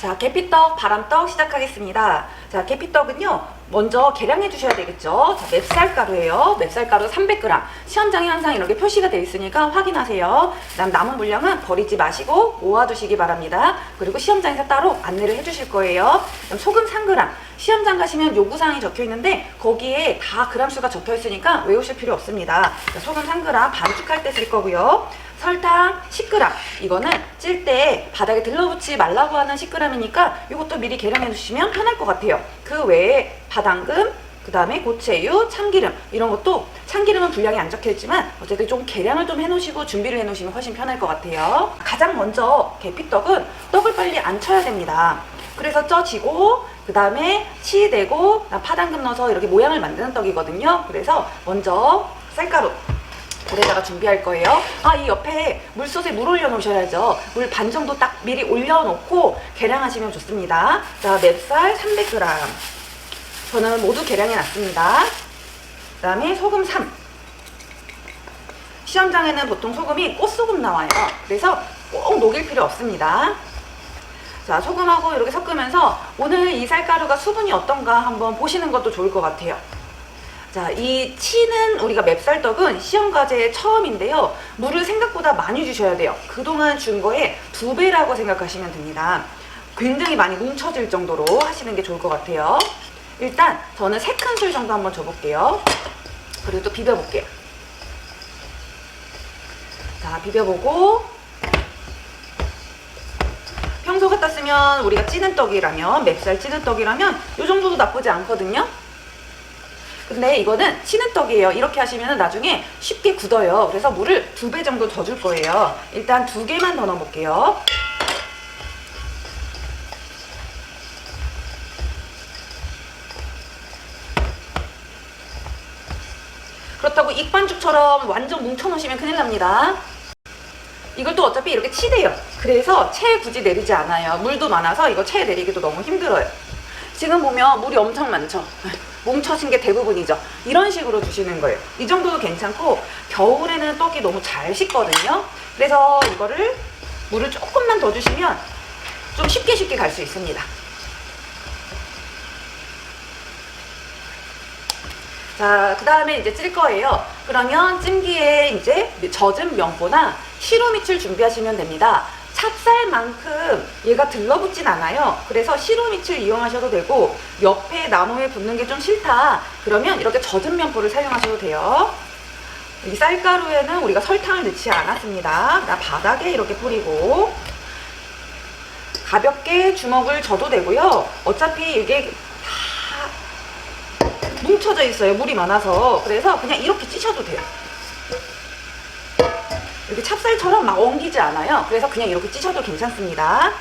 자, 계피떡, 바람떡 시작하겠습니다. 자, 계피떡은요, 먼저 계량해 주셔야 되겠죠. 자, 맵쌀가루예요. 맵쌀가루 300g. 시험장에 항상 이렇게 표시가 되어 있으니까 확인하세요. 그다음 남은 물량은 버리지 마시고 모아두시기 바랍니다. 그리고 시험장에서 따로 안내를 해 주실 거예요. 그다음 소금 3g. 시험장 가시면 요구사항이 적혀 있는데 거기에 다 그람수가 적혀 있으니까 외우실 필요 없습니다. 자, 소금 3g 반죽할 때 쓸 거고요. 설탕 10g. 이거는 찔 때 바닥에 들러붙지 말라고 하는 10g이니까 이것도 미리 계량해 주시면 편할 것 같아요. 그 외에 바당금, 그 다음에 고체유, 참기름 이런 것도 참기름은 분량이 안 적혀 있지만 어쨌든 좀 계량을 좀 해놓으시고 준비를 해놓으시면 훨씬 편할 것 같아요. 가장 먼저 계피떡은 떡을 빨리 안 쳐야 됩니다. 그래서 쪄지고 그 다음에 치대고 파당금 넣어서 이렇게 모양을 만드는 떡이거든요. 그래서 먼저 쌀가루 물에다가 준비할 거예요. 아, 이 옆에 물솥에 물 올려 놓으셔야죠. 물 반 정도 딱 미리 올려놓고 계량하시면 좋습니다. 자, 맵쌀 300g. 저는 모두 계량해 놨습니다. 그 다음에 소금 3. 시험장에는 보통 소금이 꽃소금 나와요. 그래서 꼭 녹일 필요 없습니다. 자, 소금하고 이렇게 섞으면서 오늘 이 쌀가루가 수분이 어떤가 한번 보시는 것도 좋을 것 같아요. 자, 이 치는 우리가 맵쌀떡은 시험 과제의 처음인데요. 물을 생각보다 많이 주셔야 돼요. 그동안 준 거에 두 배라고 생각하시면 됩니다. 굉장히 많이 뭉쳐질 정도로 하시는 게 좋을 것 같아요. 일단 저는 세 큰술 정도 한번 줘볼게요. 그리고 또 비벼볼게요. 자, 비벼보고 평소 같았으면 우리가 찌는 떡이라면 맵쌀 찌는 떡이라면 이 정도도 나쁘지 않거든요. 근데 이거는 치는 떡이에요. 이렇게 하시면 나중에 쉽게 굳어요. 그래서 물을 두 배 정도 더 줄 거예요. 일단 두 개만 더 넣어볼게요. 그렇다고 익반죽처럼 완전 뭉쳐놓으시면 큰일 납니다. 이걸 또 어차피 이렇게 치대요. 그래서 채 굳이 내리지 않아요. 물도 많아서 이거 채 내리기도 너무 힘들어요. 지금 보면 물이 엄청 많죠. 뭉쳐진 게 대부분이죠. 이런 식으로 주시는 거예요. 이 정도도 괜찮고 겨울에는 떡이 너무 잘 식거든요. 그래서 이거를 물을 조금만 더 주시면 좀 쉽게 쉽게 갈 수 있습니다. 자, 그 다음에 이제 찔 거예요. 그러면 찜기에 이제 젖은 면보나 시루밑을 준비하시면 됩니다. 찹쌀만큼 얘가 들러붙진 않아요. 그래서 시루밑을 이용하셔도 되고 옆에 나무에 붙는 게 좀 싫다. 그러면 이렇게 젖은 면보를 사용하셔도 돼요. 이 쌀가루에는 우리가 설탕을 넣지 않았습니다. 나 바닥에 이렇게 뿌리고 가볍게 주먹을 져도 되고요. 어차피 이게 다 뭉쳐져 있어요. 물이 많아서. 그래서 그냥 이렇게 찌셔도 돼요. 이렇게 찹쌀처럼 막 엉기지 않아요. 그래서 그냥 이렇게 찌셔도 괜찮습니다.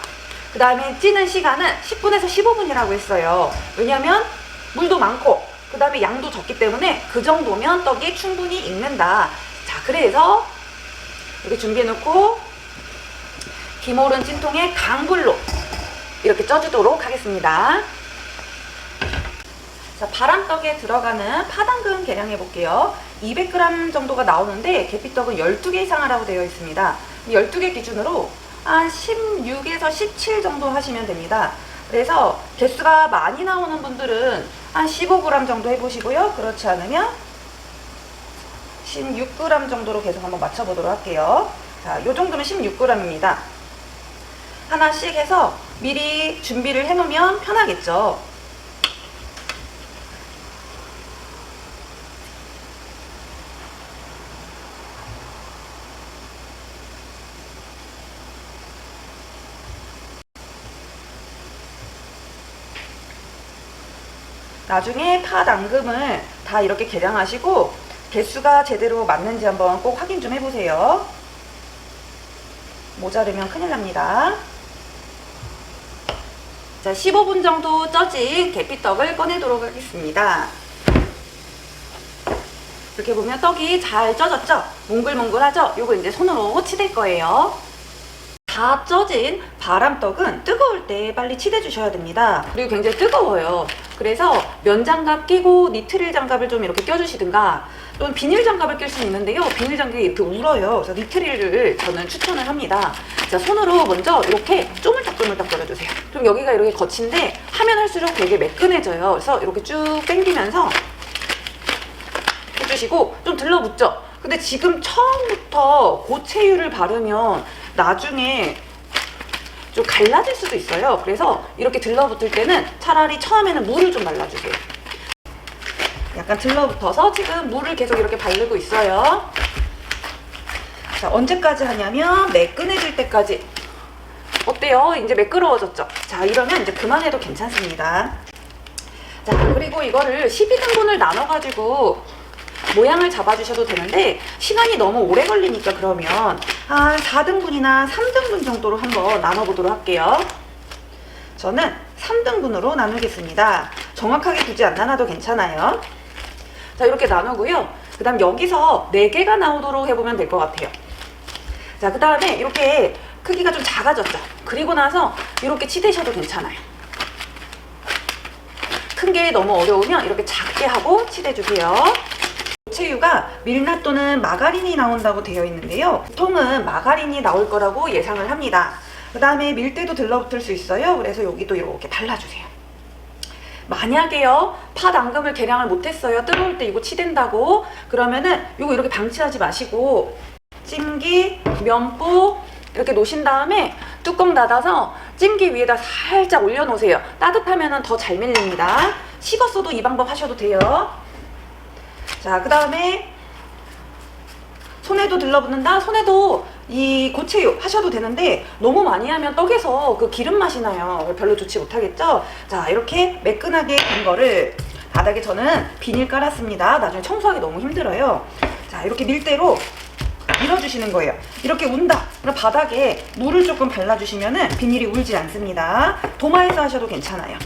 그 다음에 찌는 시간은 10분에서 15분이라고 했어요. 왜냐면 물도 많고 그 다음에 양도 적기 때문에 그 정도면 떡이 충분히 익는다. 자, 그래서 이렇게 준비해 놓고 기모른 찜통에 강불로 이렇게 쪄주도록 하겠습니다. 자, 바람떡에 들어가는 파당금 계량해 볼게요. 200g 정도가 나오는데 계피떡은 12개 이상 하라고 되어 있습니다. 12개 기준으로 한 16에서 17 정도 하시면 됩니다. 그래서 개수가 많이 나오는 분들은 한 15g 정도 해보시고요. 그렇지 않으면 16g 정도로 계속 한번 맞춰보도록 할게요. 자, 요 정도면 16g입니다. 하나씩 해서 미리 준비를 해놓으면 편하겠죠. 나중에 파 당금을 다 이렇게 계량하시고 개수가 제대로 맞는지 한번 꼭 확인 좀 해보세요. 모자르면 큰일 납니다. 자, 15분 정도 쪄진 계피떡을 꺼내도록 하겠습니다. 이렇게 보면 떡이 잘 쪄졌죠? 몽글몽글하죠? 요거 이제 손으로 치댈 거예요. 다 쪄진 바람떡은 뜨거울 때 빨리 치대 주셔야 됩니다. 그리고 굉장히 뜨거워요. 그래서 면 장갑 끼고 니트릴 장갑을 좀 이렇게 껴주시든가 또는 비닐 장갑을 낄 수는 있는데요. 비닐 장갑이 이렇게 울어요. 그래서 니트릴을 저는 추천을 합니다. 자, 손으로 먼저 이렇게 쪼물딱쪼물딱 떨어주세요. 좀 그럼 여기가 이렇게 거친데 하면 할수록 되게 매끈해져요. 그래서 이렇게 쭉 당기면서 해주시고 좀 들러붙죠. 근데 지금 처음부터 고체율을 바르면 나중에 좀 갈라질 수도 있어요. 그래서 이렇게 들러붙을 때는 차라리 처음에는 물을 좀 발라주세요. 약간 들러붙어서 지금 물을 계속 이렇게 바르고 있어요. 자, 언제까지 하냐면 매끈해질 때까지. 어때요? 이제 매끄러워졌죠? 자, 이러면 이제 그만해도 괜찮습니다. 자, 그리고 이거를 12등분을 나눠가지고 모양을 잡아주셔도 되는데 시간이 너무 오래 걸리니까 그러면 한 4등분이나 3등분 정도로 한번 나눠보도록 할게요. 저는 3등분으로 나누겠습니다. 정확하게 두지 안 나눠도 괜찮아요. 자, 이렇게 나누고요. 그 다음 여기서 4개가 나오도록 해보면 될 것 같아요. 자, 그 다음에 이렇게 크기가 좀 작아졌죠. 그리고 나서 이렇게 치대셔도 괜찮아요. 큰 게 너무 어려우면 이렇게 작게 하고 치대주세요. 고체유가 밀나 또는 마가린이 나온다고 되어 있는데요. 보통은 마가린이 나올 거라고 예상을 합니다. 그 다음에 밀대도 들러붙을 수 있어요. 그래서 여기도 이렇게 발라주세요. 만약에요 팥 앙금을 계량을 못했어요 뜨거울 때 이거 치댄다고 그러면은 이거 이렇게 방치하지 마시고 찜기 면보 이렇게 놓으신 다음에 뚜껑 닫아서 찜기 위에다 살짝 올려놓으세요 따뜻하면은 더 잘 밀립니다 식었어도 이 방법 하셔도 돼요 자 그 다음에 손에도 들러붙는다? 손에도 이 고체유 하셔도 되는데 너무 많이 하면 떡에서 그 기름 맛이 나요. 별로 좋지 못하겠죠? 자 이렇게 매끈하게 된 거를 바닥에 저는 비닐 깔았습니다. 나중에 청소하기 너무 힘들어요. 자 이렇게 밀대로 밀어주시는 거예요. 이렇게 운다. 그럼 바닥에 물을 조금 발라주시면은 비닐이 울지 않습니다. 도마에서 하셔도 괜찮아요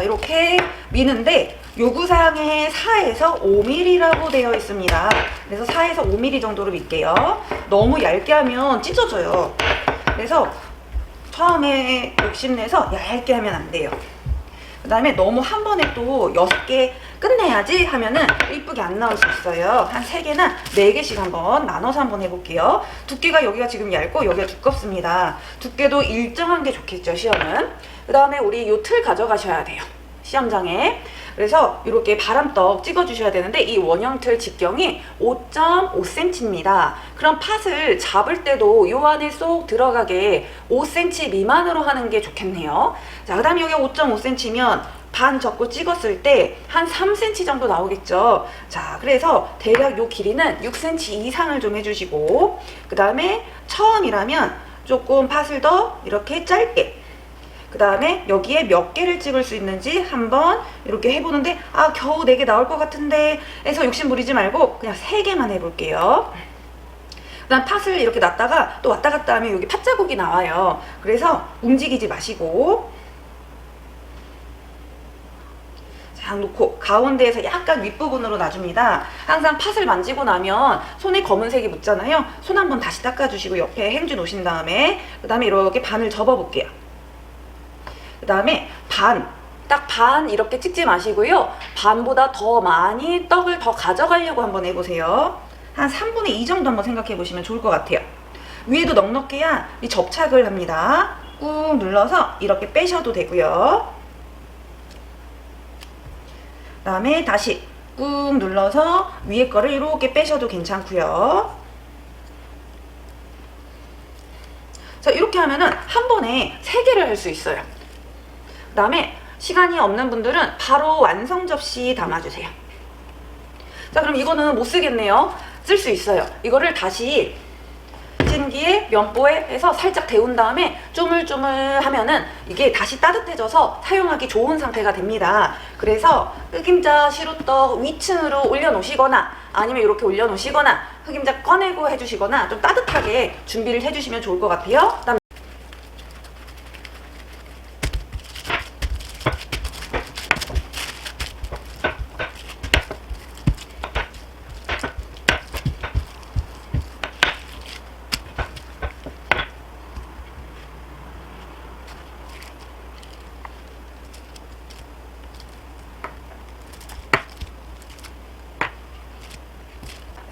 자 이렇게 미는데 요구사항에 4에서 5mm라고 되어 있습니다. 그래서 4에서 5mm 정도로 밀게요. 너무 얇게 하면 찢어져요. 그래서 처음에 욕심내서 얇게 하면 안 돼요. 그 다음에 너무 한 번에 또 6개 끝내야지 하면은 이쁘게 안 나올 수 있어요. 한 3개나 4개씩 한번 나눠서 한번 해볼게요. 두께가 여기가 지금 얇고 여기가 두껍습니다. 두께도 일정한 게 좋겠죠, 시험은. 그 다음에 우리 요 틀 가져가셔야 돼요. 시험장에. 그래서 이렇게 바람떡 찍어주셔야 되는데 이 원형틀 직경이 5.5cm입니다. 그럼 팥을 잡을 때도 요 안에 쏙 들어가게 5cm 미만으로 하는 게 좋겠네요. 자, 그 다음에 여기 5.5cm면 반 접고 찍었을 때 한 3cm 정도 나오겠죠. 자, 그래서 대략 요 길이는 6cm 이상을 좀 해주시고 그 다음에 처음이라면 조금 팥을 더 이렇게 짧게 그 다음에 여기에 몇 개를 찍을 수 있는지 한번 이렇게 해보는데 아 겨우 4개 나올 것 같은데 해서 욕심 부리지 말고 그냥 3개만 해볼게요. 그 다음 팥을 이렇게 놨다가 또 왔다 갔다 하면 여기 팥자국이 나와요. 그래서 움직이지 마시고. 자 놓고 가운데에서 약간 윗부분으로 놔줍니다. 항상 팥을 만지고 나면 손에 검은색이 묻잖아요. 손 한번 다시 닦아주시고 옆에 행주 놓으신 다음에 그 다음에 이렇게 반을 접어 볼게요 그 다음에 반, 딱 반 이렇게 찍지 마시고요. 반보다 더 많이 떡을 더 가져가려고 한번 해보세요. 한 3분의 2 정도 한번 생각해 보시면 좋을 것 같아요. 위에도 넉넉해야 이 접착을 합니다. 꾹 눌러서 이렇게 빼셔도 되고요. 그 다음에 다시 꾹 눌러서 위에 거를 이렇게 빼셔도 괜찮고요. 자 이렇게 하면은 한 번에 세 개를 할 수 있어요. 그 다음에 시간이 없는 분들은 바로 완성 접시 담아주세요. 자 그럼 이거는 못 쓰겠네요. 쓸 수 있어요. 이거를 다시 찜기에 면보에 해서 살짝 데운 다음에 쪼물쪼물 하면은 이게 다시 따뜻해져서 사용하기 좋은 상태가 됩니다. 그래서 흑임자 시루떡 위층으로 올려놓으시거나 아니면 이렇게 올려놓으시거나 흑임자 꺼내고 해주시거나 좀 따뜻하게 준비를 해주시면 좋을 것 같아요.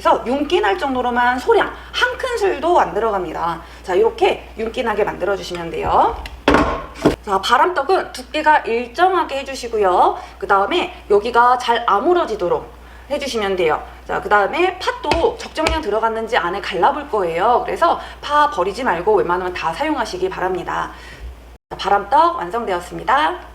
그래서 윤기 날 정도로만 소량 한 큰술도 안 들어갑니다. 자, 이렇게 윤기 나게 만들어 주시면 돼요. 자, 바람떡은 두께가 일정하게 해주시고요. 그 다음에 여기가 잘 아물어지도록 해주시면 돼요. 자, 그 다음에 팥도 적정량 들어갔는지 안에 갈라볼 거예요. 그래서 파 버리지 말고 웬만하면 다 사용하시기 바랍니다. 자, 바람떡 완성되었습니다.